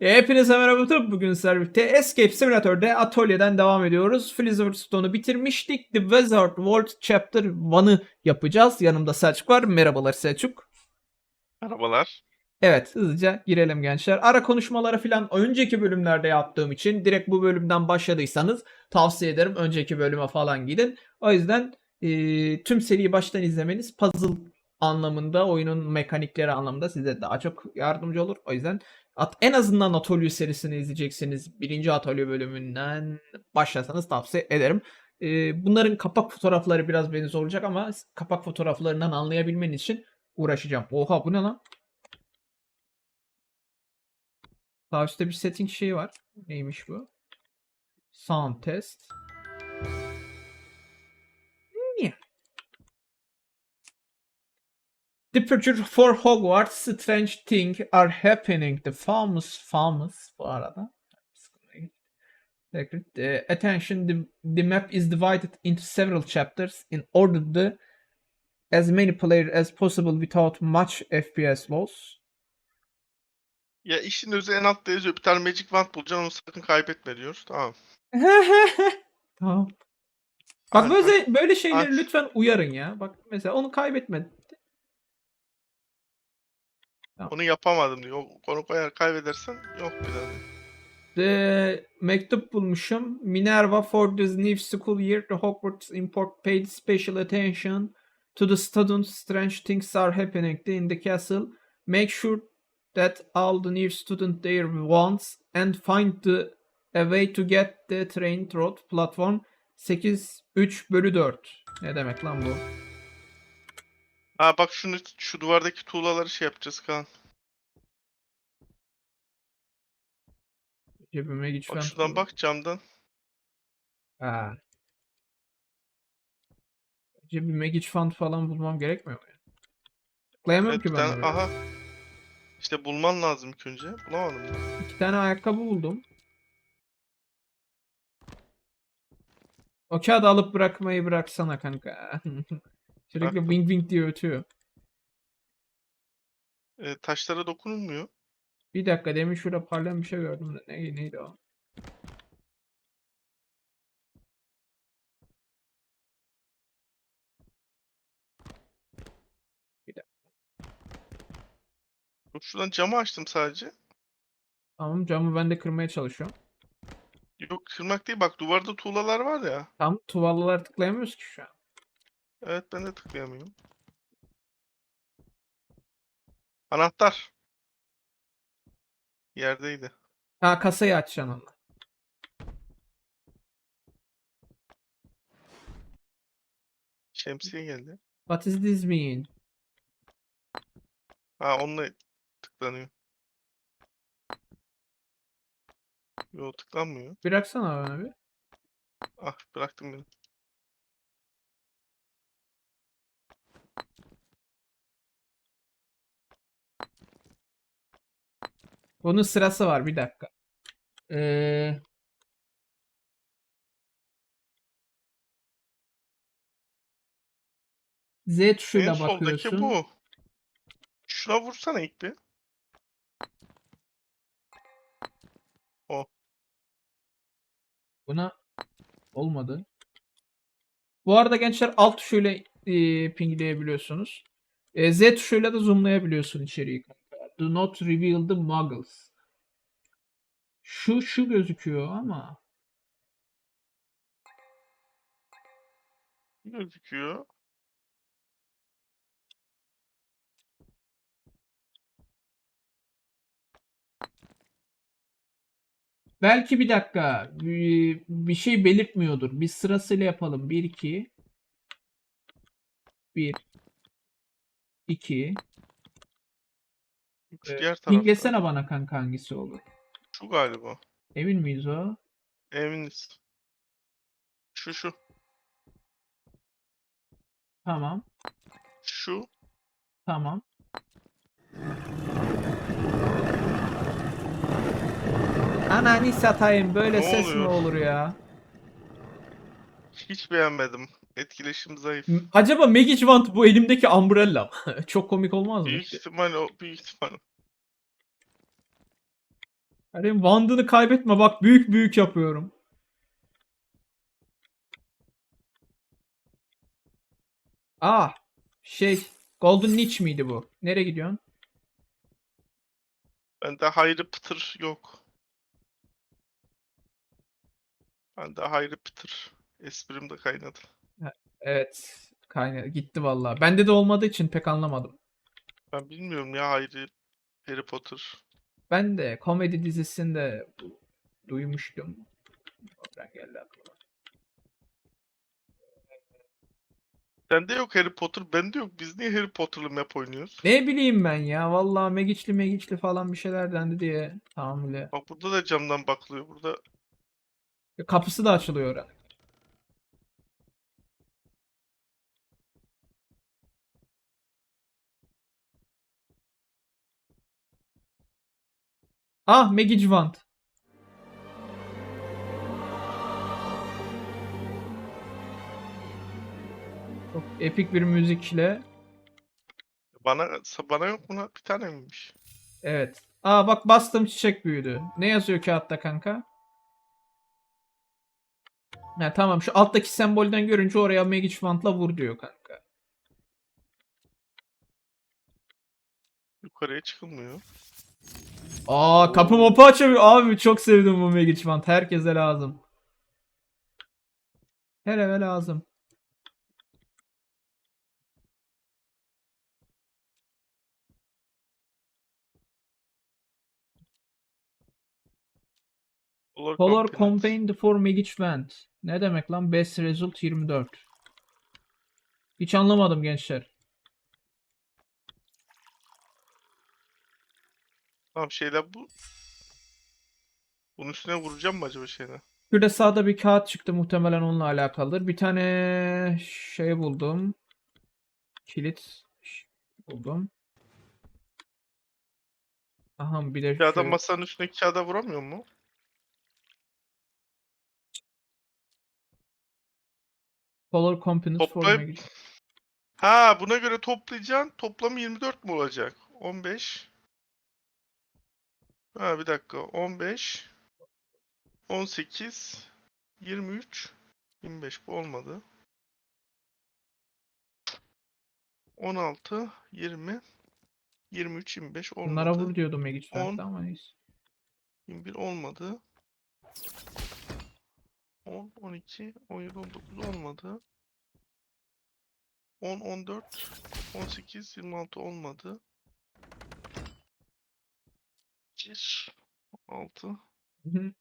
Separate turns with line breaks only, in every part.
E, Hepinize merhaba bugün birlikte Escape Simulator'da atölyeden devam ediyoruz. Stone'u bitirmiştik. The Wizard World Chapter 1'ı yapacağız. Yanımda Selçuk var. Merhabalar Selçuk.
Merhabalar.
Evet hızlıca girelim gençler. Ara konuşmaları falan önceki bölümlerde yaptığım için direkt bu bölümden başladıysanız tavsiye ederim önceki bölüme falan gidin. O yüzden e, tüm seriyi baştan izlemeniz puzzle anlamında oyunun mekanikleri anlamında size daha çok yardımcı olur. O yüzden at, en azından Atölye serisini izleyeceksiniz. Birinci Atölye bölümünden başlasanız tavsiye ederim. E, bunların kapak fotoğrafları biraz beni zorlayacak ama kapak fotoğraflarından anlayabilmen için uğraşacağım. Oha bu ne lan? Sağ üstte bir setting şeyi var. Neymiş bu? Sound test. Departure for Hogwarts Strange Things are happening. The famous famous bu arada. Secret. Uh, attention, the, the map is divided into several chapters in order to as many players as possible without much FPS loss.
Ya işin özü en altta yazıyor. Bir tane Magic Wand bulacaksın onu sakın kaybetme diyor. Tamam.
tamam. Bak böyle böyle şeyleri lütfen uyarın ya. Bak mesela onu kaybetme.
Onu yapamadım diyor. Onu koyar kaybedersen yok bir daha.
The mektup bulmuşum. Minerva for this new school year the Hogwarts import paid special attention to the students. Strange things are happening in the castle. Make sure that all the new student there wants and find the a way to get the train road platform 8 3 bölü 4. Ne demek lan bu?
Ha bak şunu şu duvardaki tuğlaları şey yapacağız Kaan.
Cebime güç
Bak şuradan bak camdan.
Ha. Cebime güç fund falan bulmam gerekmiyor mu? ya? Tıklayamam
Evet,
ki
bir
ben.
tane, aha. İşte bulman lazım ilk önce. Bulamadım da.
İki tane ayakkabı buldum. O kağıdı alıp bırakmayı bıraksana kanka. Sürekli
Bıraktım.
wing wing diye ötüyor.
E, taşlara dokunulmuyor.
Bir dakika demin şurada parlayan bir şey gördüm de. Ne, neydi o?
Dur şuradan camı açtım sadece.
Tamam camı ben de kırmaya çalışıyorum.
Yok kırmak değil bak duvarda tuğlalar var ya.
Tam tuvallalar tıklayamıyoruz ki şu an.
Evet ben de tıklayamıyorum. Anahtar. Yerdeydi.
Ha kasayı açacaksın onunla.
Şemsiye geldi.
What is this mean?
Ha onunla tıklanıyor. Yo tıklanmıyor.
Bıraksana bana bir.
Ah bıraktım beni.
Bunun sırası var bir dakika. Ee... Z
En
tuşuyla
soldaki
bakıyorsun.
bu. Şuna vursana ilk bir.
Buna olmadı. Bu arada gençler alt tuşuyla e, pingleyebiliyorsunuz. E, Z tuşuyla da zoomlayabiliyorsun içeriği. Do not reveal the muggles. Şu şu gözüküyor ama
Gözüküyor.
belki bir dakika bir, bir şey belirtmiyordur. Bir sırasıyla yapalım. 1 2 1 2
Şu diğer tarafta.
Pinglesene bana kanka hangisi olur.
Şu galiba.
Emin miyiz o?
Eminiz. Şu şu.
Tamam.
Şu.
Tamam. Ananı satayım böyle
Ne
ses mi
oluyor?
olur ya?
Hiç beğenmedim. Etkileşim zayıf.
Acaba Magic Wand bu elimdeki umbrella mı? Çok komik olmaz mı?
Büyük ihtimal o. Büyük ihtimal.
Hani Wand'ını kaybetme bak büyük büyük yapıyorum. Ah şey Golden Niche miydi bu? Nereye gidiyorsun?
Bende hayrı pıtır yok. Bende hayrı pıtır. Esprim de kaynadı.
Evet kaynadı gitti vallahi. Bende de olmadığı için pek anlamadım.
Ben bilmiyorum ya hayrı Harry Potter.
Ben de komedi dizisinde duymuştum. Oradan geldi aklıma.
Sende yok Harry Potter, bende yok. Biz niye Harry Potter'lı map oynuyoruz?
Ne bileyim ben ya. Vallahi megiçli megiçli falan bir şeyler dendi diye tahammülü.
Bak burada da camdan bakılıyor. Burada
Kapısı da açılıyor oranın. Ah Megicvant. Çok epik bir müzikle.
bana bana yok lan? Bir tane miymiş?
Evet. Aa bak bastım çiçek büyüdü. Ne yazıyor kağıtta kanka? Ha, tamam şu alttaki sembolden görünce oraya Megicvant'la vur diyor kanka.
Yukarıya çıkılmıyor.
Aa kapı mapı açamıyor. Abi çok sevdim bu Megicvant. Herkese lazım. Her eve lazım.
Color,
Color
component.
Campaign for Megicvant. Ne demek lan? Best Result 24. Hiç anlamadım gençler.
Tamam şeyler bu. Bunun üstüne vuracağım mı acaba şeyden?
Şurada sağda bir kağıt çıktı muhtemelen onunla alakalıdır. Bir tane şey buldum. Kilit buldum. Aha bir de
adam
şu-
masanın üstündeki kağıda vuramıyor mu?
Color Components
Toplayıp-
Magic.
Ha buna göre toplayacaksın. Toplamı 24 mu olacak? 15. Ha bir dakika. 15. 18. 23. 25 bu olmadı. 16. 20. 23. 25 olmadı.
Bunlara vur diyordum Magicvant'ta
On.
ama neyse.
21 olmadı. 10, 12, 17, 19 olmadı. 10, 14, 18, 26 olmadı. 1, 6,
Hı hı.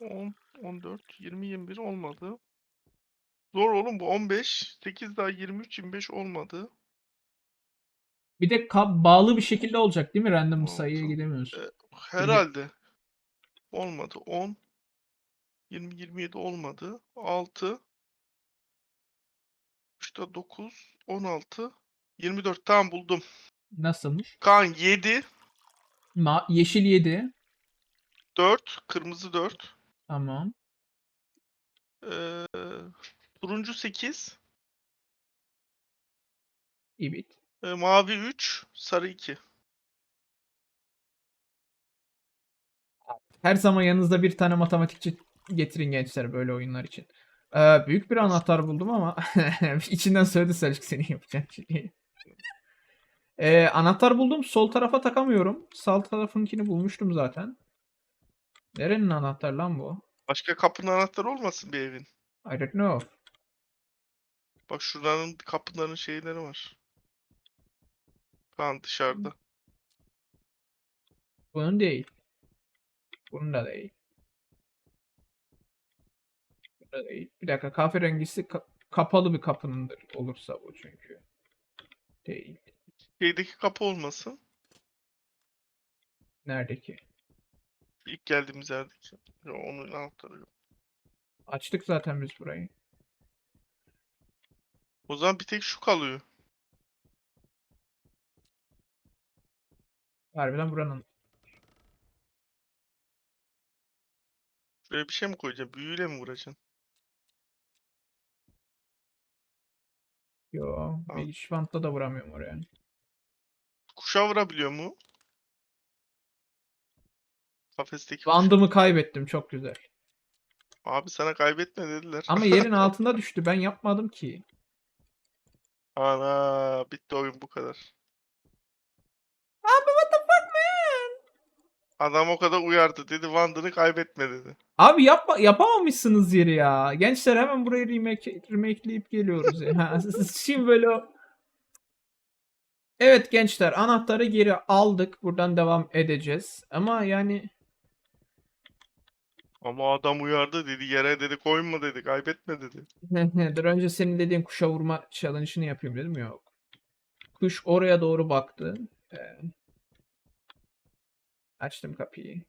10, 14, 20, 21 olmadı. Zor oğlum bu 15, 8 daha 23, 25 olmadı.
Bir de kap bağlı bir şekilde olacak değil mi? Random bir sayıya
Altı.
gidemiyorsun.
E, herhalde. Olmadı. 10, 20, 27 olmadı. 6, 3'te 9, 16, 24. Tamam buldum.
Nasılmış?
Kaan 7,
Ma yeşil 7.
4, kırmızı 4.
Tamam.
Ee, turuncu 8,
İbit.
e, mavi 3, sarı 2.
Her zaman yanınızda bir tane matematikçi getirin gençler böyle oyunlar için. Ee, büyük bir anahtar buldum ama içinden söyledi Selçuk seni yapacağım. Ee, anahtar buldum. Sol tarafa takamıyorum. Sağ tarafınkini bulmuştum zaten. Nerenin anahtar lan bu?
Başka kapının anahtarı olmasın bir evin.
I don't know.
Bak şuranın kapıların şeyleri var. Kaan dışarıda.
Bunun değil. Bunun da değil. Bunun da değil. Bir dakika kahverengisi ka- kapalı bir kapınındır olursa bu çünkü. Değil.
Şeydeki kapı olmasın.
Nerede ki?
İlk geldiğimiz yerdeki. Yo, onun anahtarı yok.
Açtık zaten biz burayı.
O zaman bir tek şu kalıyor.
Harbiden buranın.
Şuraya bir şey mi koyacaksın? Büyüyle mi vuracaksın?
Yo.
Tamam.
Wand'la da vuramıyorum oraya.
Kuşa vurabiliyor mu? Kafesteki kuş.
Bandımı kaybettim çok güzel.
Abi sana kaybetme dediler.
Ama yerin altında düştü. Ben yapmadım ki.
Ana bitti oyun bu kadar.
Abi what the fuck man?
Adam o kadar uyardı dedi Wanda'nı kaybetme dedi.
Abi yapma, yapamamışsınız yeri ya. Gençler hemen burayı remake, remakeleyip geliyoruz ya. Ha, Şimdi böyle o- Evet gençler anahtarı geri aldık. Buradan devam edeceğiz. Ama yani
Ama adam uyardı dedi yere dedi koyma dedi kaybetme dedi.
dur önce senin dediğin kuşa vurma challenge'ını yapayım dedim yok. Kuş oraya doğru baktı. Ee, açtım kapıyı.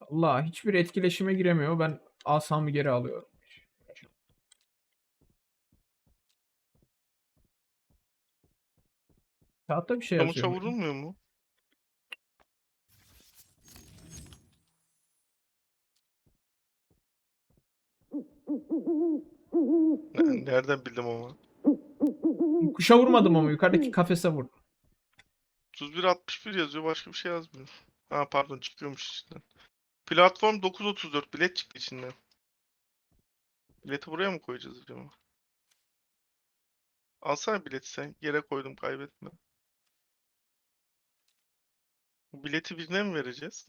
Allah hiçbir etkileşime giremiyor. Ben asamı geri alıyorum. Kağıtta bir şey yazıyor. mu?
vurulmuyor mu? Ne- Nereden bildim ama?
Kuşa vurmadım ama yukarıdaki kafese vurdum.
31 61 yazıyor başka bir şey yazmıyor. Ha pardon çıkıyormuş içinden. Platform 934 bilet çıktı içinden. Bileti buraya mı koyacağız acaba? Alsana bileti sen. Yere koydum kaybetme. Bileti birine mi vereceğiz?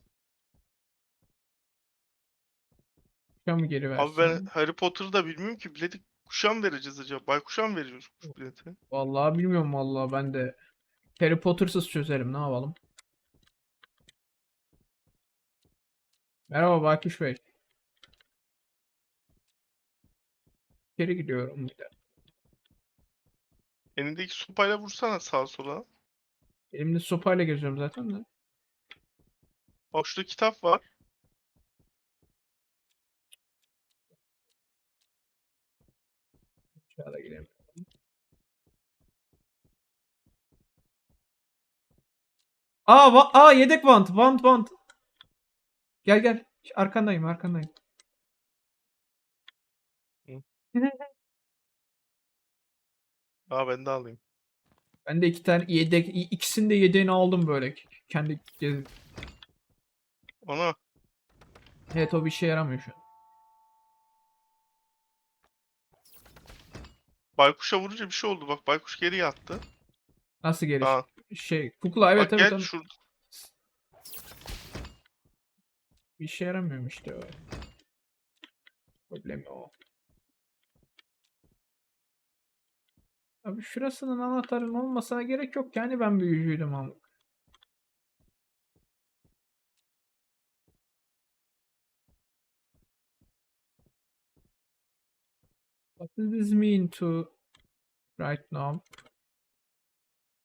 Kuşa mı geri versin?
Abi ben Harry Potter'ı da bilmiyorum ki bileti kuşa mı vereceğiz acaba? Baykuşa mı veriyoruz bu bileti?
Vallahi bilmiyorum vallahi ben de Harry Potter'sız çözerim ne yapalım. Merhaba Baykuş Bey. Geri gidiyorum bir de.
Elindeki sopayla vursana sağa sola.
Elimde sopayla geziyorum zaten de.
Şurada kitap var.
Aşağıda gidelim. Aa, va- aa yedek vant, vant, vant. Gel gel. Arkandayım, arkandayım.
Aa ben de alayım.
Ben de iki tane yedek, ikisini de yedeğini aldım böyle. Kendi gez-
Ana
Evet o bir işe yaramıyor şu an.
baykuşa vurunca bir şey oldu. Bak baykuş geri yattı.
Nasıl geliş?
Aa,
Şey, kukla evet
bak
evet.
gel şurada.
Bir işe yaramıyor işte o. Problemi o. Abi şurasının anahtarının olmasına gerek yok yani ben büyücüydüm ama. What does this mean to right now?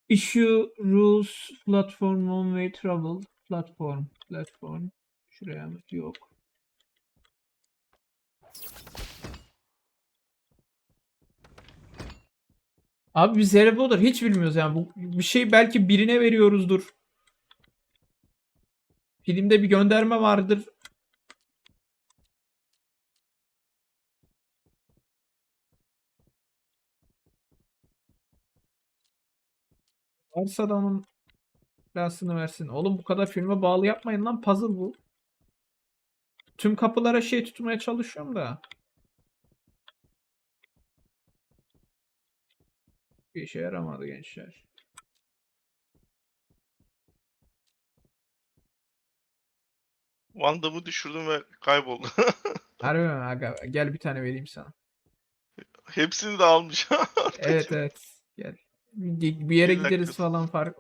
Issue rules platform one way travel platform platform şuraya mı? Yok. Abi biz Harry Potter hiç bilmiyoruz yani. Bu bir şey belki birine veriyoruzdur. Filmde bir gönderme vardır. Varsa da onun belasını versin. Oğlum bu kadar filme bağlı yapmayın lan puzzle bu. Tüm kapılara şey tutmaya çalışıyorum da. Bir işe yaramadı gençler.
Wanda'mı düşürdüm ve kayboldu.
Harbi mi aga? Gel bir tane vereyim sana.
Hepsini de almış.
Evet evet. Gel. Bir yere
dakika.
gideriz falan fark.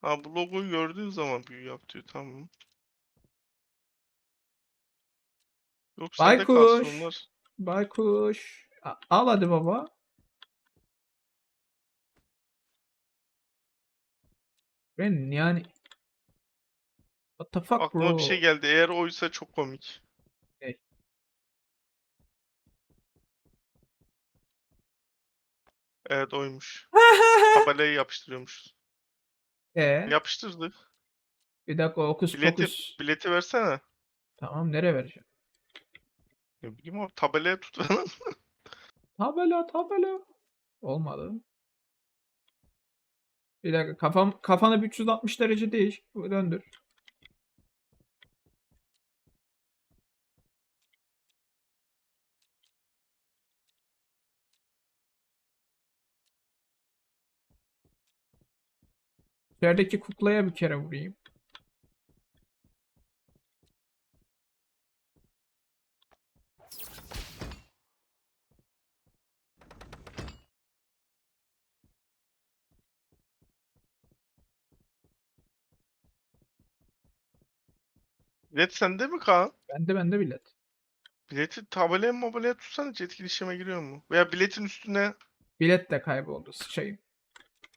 Ha bu logoyu gördüğün zaman büyü yap diyor tamam. Yok sende kalsın
Baykuş.
onlar.
Baykuş. A- Al hadi baba. Ben yani What the fuck
Aklıma
bro?
bir şey geldi. Eğer oysa çok komik. Evet oymuş. Tabelayı yapıştırıyormuş.
Ee,
Yapıştırdık.
bir dakika okus
Bileti,
pokus.
bileti versene.
Tamam nereye vereceğim?
Ne bileyim abi tabelaya tut.
Tabela tabela. Olmadı. Bir dakika kafam kafanı bir 360 derece değiş. Döndür. İçerideki kuklaya bir kere vurayım.
Bilet sende mi Kaan?
Bende bende bilet.
Bileti tabelaya mı mobilya tutsana hiç etkileşime giriyor mu? Veya biletin üstüne
Bilet de kayboldu. Sıçayım.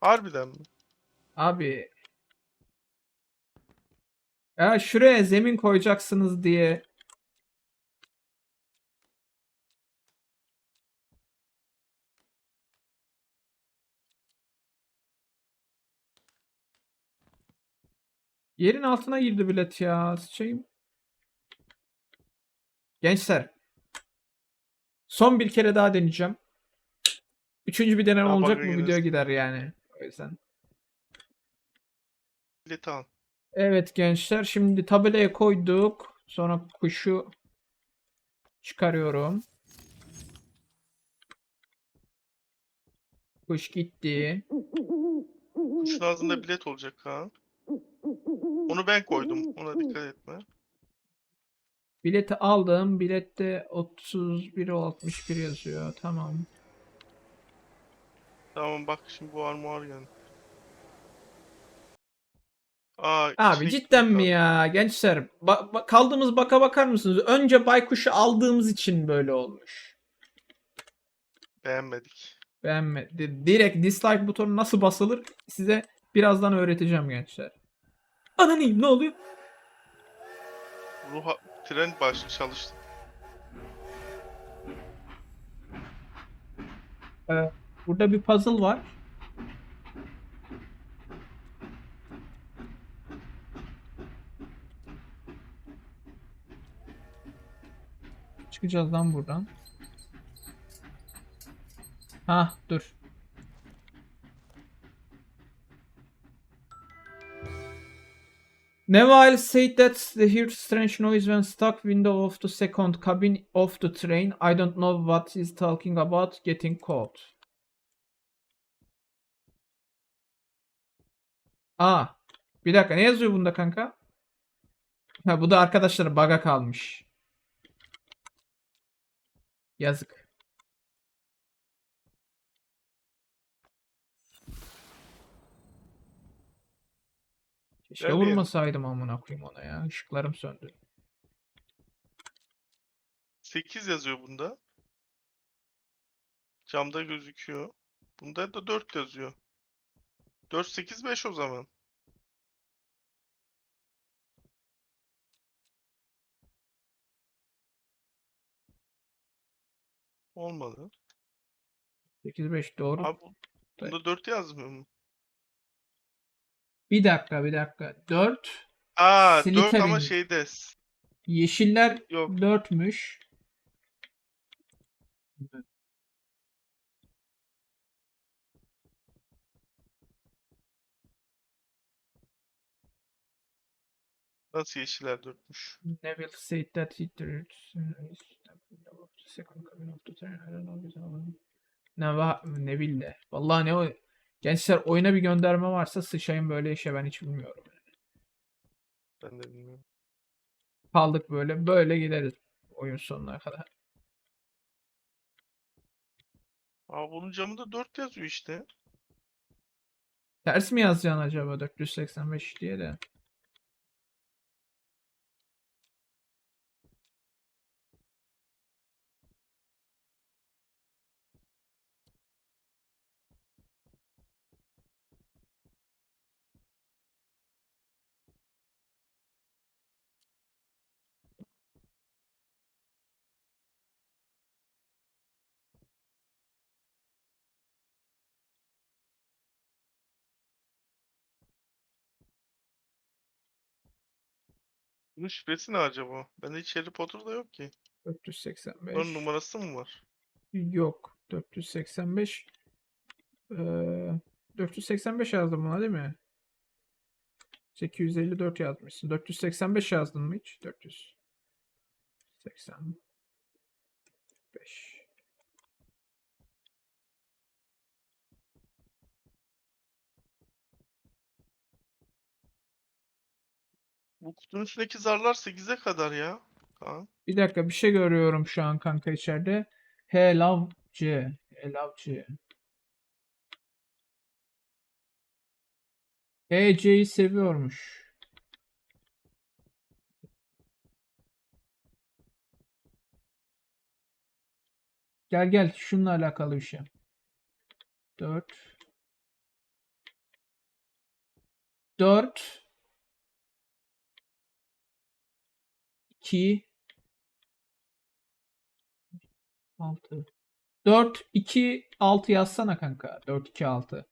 harbiden mi?
Abi. Ya şuraya zemin koyacaksınız diye. Yerin altına girdi bilet ya. Sıçayım. Gençler. Son bir kere daha deneyeceğim. Üçüncü bir deneme
Aa,
olacak mı video gider yani. O yüzden.
Bileti al.
Evet gençler şimdi tabelaya koyduk. Sonra kuşu çıkarıyorum. Kuş gitti.
Kuşun ağzında bilet olacak Kaan. Onu ben koydum. Ona dikkat etme.
Bileti aldım. Bilette 31 61 yazıyor. Tamam.
Tamam bak şimdi bu armuar yani. Aa,
Abi
içine
cidden mi ya gençler? Ba- ba- kaldığımız baka bakar mısınız? Önce baykuşu aldığımız için böyle olmuş.
Beğenmedik.
Beğenmedi. Direkt dislike butonu nasıl basılır size birazdan öğreteceğim gençler. Ananıyım ne oluyor?
Ruh tren baş çalıştı.
Burada bir puzzle var. Çıkacağız lan buradan. Ha dur. Neville said that they heard strange noise when stuck window of the second cabin of the train. I don't know what he's talking about. Getting caught. Aa, bir dakika ne yazıyor bunda kanka? Ha bu da arkadaşlar baga kalmış. Yazık. Keşke
diyelim.
vurmasaydım amına koyayım ona ya. Işıklarım söndü.
8 yazıyor bunda. Camda gözüküyor. Bunda da 4 yazıyor. 4 8 5 o zaman. Olmadı.
8 5 doğru.
Abi bu- bunda 4 yazmıyor mu?
Bir dakika bir dakika. 4
Aa 4
Slytherin.
ama şeyde.
yeşiller
Yok.
4'müş.
Nasıl yeşiller 4'müş?
Neville said that he did second coming of the train. I don't know. güzel oldu. Ne va Neville. Vallahi ne o Gençler oyuna bir gönderme varsa sıçayım böyle işe ben hiç bilmiyorum.
Ben de bilmiyorum.
Kaldık böyle. Böyle gideriz oyun sonuna kadar.
Aa bunun camında 4 yazıyor işte.
Ters mi yazacaksın acaba 485 diye de?
Bunun şifresi ne acaba? Bende hiç Harry Potter'da yok ki.
485.
Bunun numarası mı var?
Yok. 485. Ee, 485 yazdım buna değil mi? 854 yazmışsın. 485 yazdın mı hiç? 485.
Bu kutunun üstündeki zarlar 8'e kadar ya. Kaan.
Bir dakika bir şey görüyorum şu an kanka içeride. He love C. He love C. He C'yi seviyormuş. Gel gel şununla alakalı bir şey. 4 4 2 6 4 2 6 yazsana kanka. 4 2 6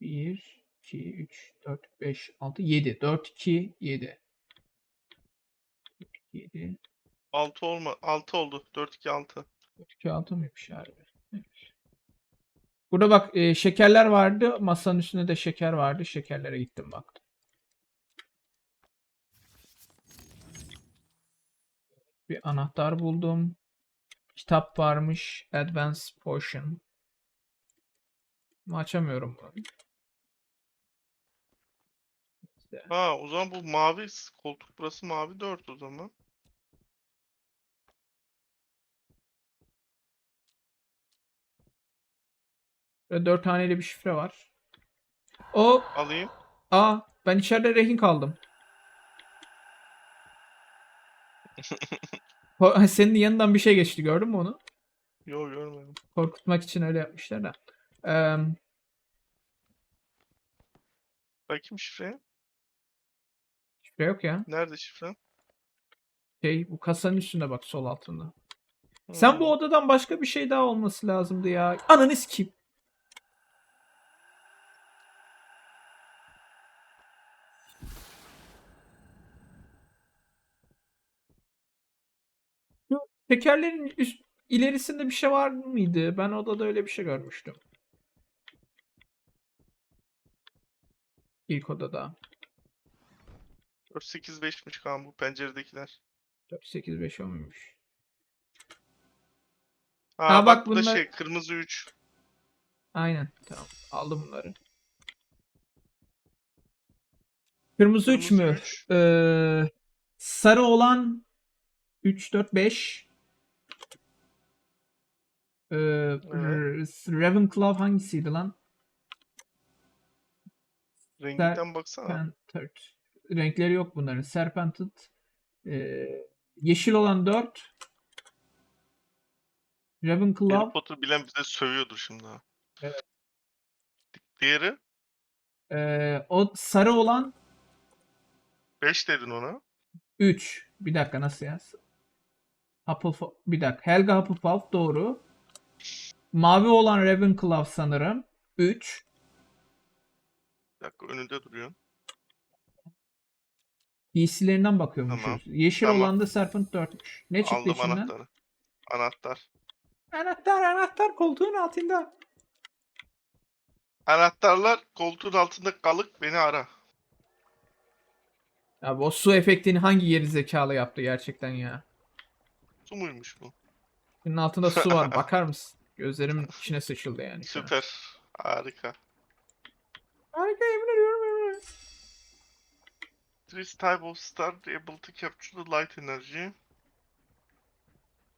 1 2 3 4 5 6 7 4 2 7 7
6 olma 6 oldu. 4 2 6.
4 2 6 mıymış harbi? Evet. Burada bak e, şekerler vardı. Masanın üstünde de şeker vardı. Şekerlere gittim baktım. Bir anahtar buldum. Kitap varmış. Advanced Potion. Ama açamıyorum bunu. İşte.
Ha o zaman bu mavi koltuk burası mavi 4 o zaman.
Böyle dört haneli bir şifre var. O
Alayım.
aa ben içeride rehin kaldım. Senin yanından bir şey geçti gördün mü onu?
Yo görmedim.
Korkutmak için öyle yapmışlar da. Eee,
Bakayım şifreye.
şifre yok ya.
Nerede şifre?
Şey bu kasanın üstünde bak sol altında. Sen
Hmm.
bu odadan başka bir şey daha olması lazımdı ya. Ananı sikeyim. Tekerlerin üst ilerisinde bir şey var mıydı? Ben odada öyle bir şey görmüştüm. İlk odada.
485'miş Kaan bu penceredekiler.
4 8 5 olmuş.
Ha,
Ha,
bak,
bak
bu da
bunlar-
şey kırmızı 3.
Aynen. Tamam. Aldım bunları. Kırmızı 3
Kırmızı
mü?
üç.
Ee, sarı olan 3 4 5. Ee, R- Ravenclaw hangisiydi lan?
Renginden baksana.
Serpentard. Renkleri yok bunların. Serpentard. Ee, yeşil olan 4.
Harry
Ravenclaw.
Potter bilen bize sövüyordur şimdi ha.
Evet.
Diğeri
Ee, o sarı olan
5 dedin ona.
3. Bir dakika nasıl yaz? Hufflepuff. Bir dakika. Helga Hufflepuff doğru. Mavi olan Ravenclaw sanırım. 3.
Bir dakika önünde duruyor.
DC'lerinden bakıyormuşuz.
Tamam.
Yeşil
Tamam.
olan da Serpent 4'müş. Ne çıktı
Aldım
içinden?
anahtarı. Anahtar.
Anahtar anahtar koltuğun altında.
Anahtarlar koltuğun altında kalık beni ara.
Abi o su efektini hangi geri zekalı yaptı gerçekten ya?
Su muymuş bu?
Bunun altında su var. Bakar mısın? Gözlerimin içine sıçıldı yani.
Süper. Harika.
Harika yemin ediyorum yemin ediyorum.
This type of star able to capture the light energy.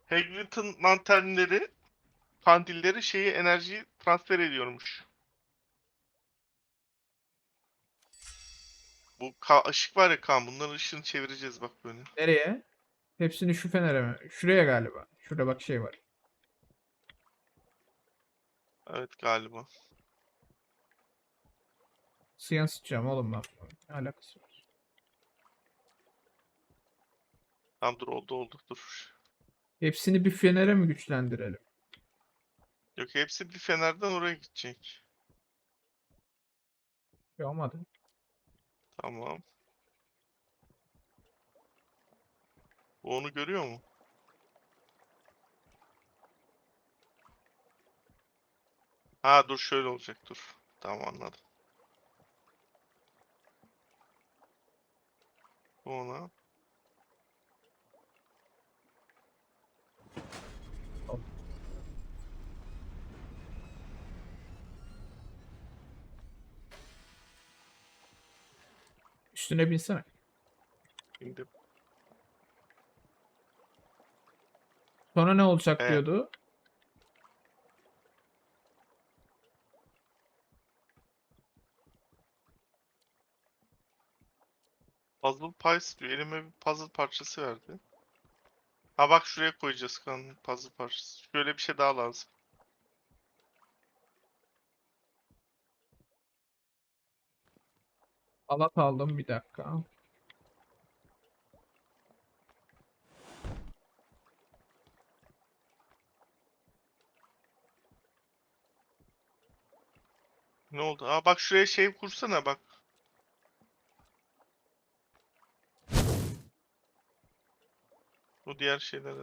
Hagrid'in lanternleri, kandilleri şeyi enerjiyi transfer ediyormuş. Bu ka- ışık var ya Kaan, bunların ışığını çevireceğiz bak böyle.
Nereye? Hepsini şu fenere mi? Şuraya galiba. Şurada bak şey var.
Evet galiba.
Su yansıtacağım oğlum ben. Ne alakası var?
Tamam dur oldu oldu dur.
Hepsini bir fenere mi güçlendirelim?
Yok hepsi bir fenerden oraya gidecek.
Ya olmadı.
Tamam. Bu onu görüyor mu? Ha dur şöyle olacak dur. Tamam anladım. Ona.
Üstüne binsene.
Şimdi
Sonra ne olacak
Evet.
diyordu.
Puzzle piece diyor. Elime bir puzzle parçası verdi. Ha bak şuraya koyacağız kan puzzle parçası. Şöyle bir şey daha lazım.
Alat aldım bir dakika.
Ne oldu? Aa bak şuraya şey kursana bak. Diğer şeyler de.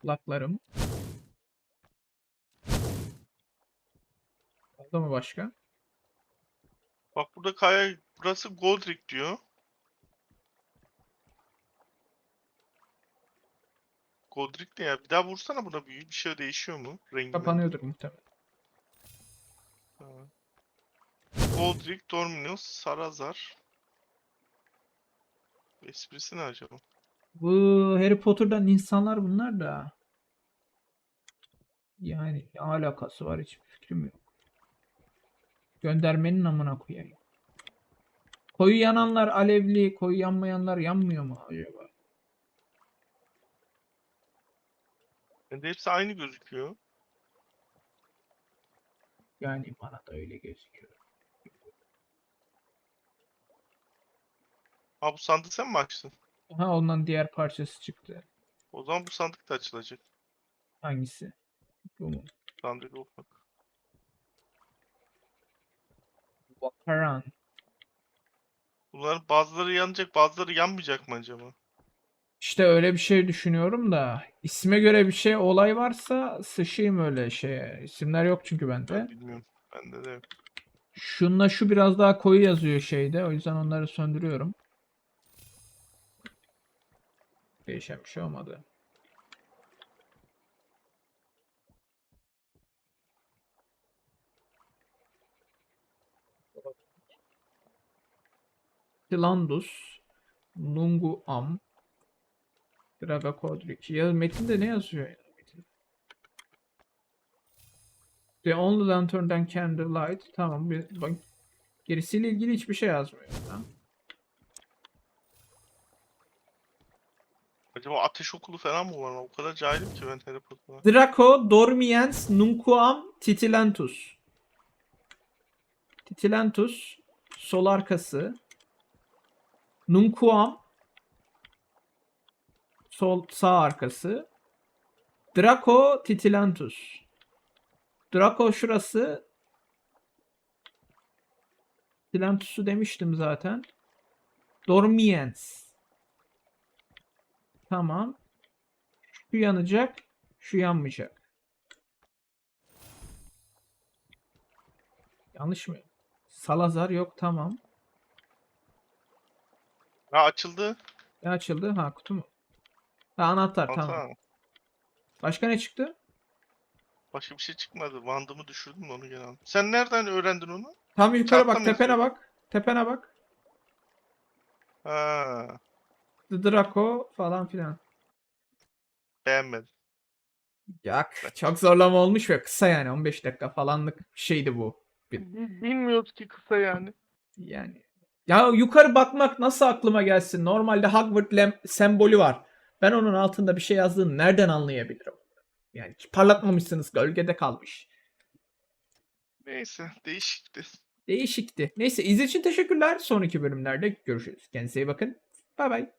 Kulaklarım. Oldu mu başka?
Bak burada kaya burası Godric diyor. Godric ne ya? Bir daha vursana buna büyü. Bir şey değişiyor mu? Rengi.
Kapanıyordur muhtemelen.
Godric, Dorminus, Sarazar. Esprisi ne acaba?
Bu Harry Potter'dan insanlar bunlar da. Yani ne alakası var hiçbir fikrim yok. Göndermenin amına koyayım. Koyu yananlar alevli, koyu yanmayanlar yanmıyor mu acaba?
Bende hepsi aynı gözüküyor.
Yani bana da öyle gözüküyor.
Ha bu sandık sen mi açtın?
Ha ondan diğer parçası çıktı.
O zaman bu sandık da açılacak.
Hangisi? Bu mu?
Sandık opak.
Vakaran.
Bunların bazıları yanacak, bazıları yanmayacak mı acaba?
İşte öyle bir şey düşünüyorum da isme göre bir şey olay varsa sıçayım öyle şeye. İsimler yok çünkü bende.
Ben bilmiyorum. Bende de yok.
Şunla şu biraz daha koyu yazıyor şeyde. O yüzden onları söndürüyorum. Değişen bir şey olmadı. Tilandus, Nungu Am, Draga Kodrik. Ya metinde ne yazıyor? The only lantern that can the light. Tamam bir bak. Gerisiyle ilgili hiçbir şey yazmıyor. Ha?
Acaba ateş okulu falan mı var? O kadar cahilim ki ben Harry Potter'a.
Draco Dormiens Nunquam Titilantus. Titilantus sol arkası. Nunquam sol sağ arkası. Draco Titilantus. Draco şurası. Titilantus'u demiştim zaten. Dormiens. Tamam. Şu yanacak, şu yanmayacak. Yanlış mı? Salazar yok tamam.
Ha açıldı.
Ne açıldı? Ha kutu mu? Ha anahtar tamam.
Alsana.
Başka ne çıktı?
Başka bir şey çıkmadı. Vandımı düşürdüm de onu gene aldım. Sen nereden öğrendin onu?
Tam yukarı bak,
Çarptı mı
tepene
yazıyor?
bak. Tepene bak.
Ha,
The Draco falan filan.
beğenmedim.
Yak çok zorlama olmuş ve kısa yani 15 dakika falanlık şeydi bu.
Bilmiyoruz ki kısa yani.
Yani ya yukarı bakmak nasıl aklıma gelsin? Normalde Hogwarts lem- sembolü var. Ben onun altında bir şey yazdığını nereden anlayabilirim? Yani parlatmamışsınız, gölgede kalmış.
Neyse değişikti.
Değişikti. Neyse izlediğiniz için teşekkürler. Sonraki bölümlerde görüşürüz. Kendinize iyi bakın. Bay bay.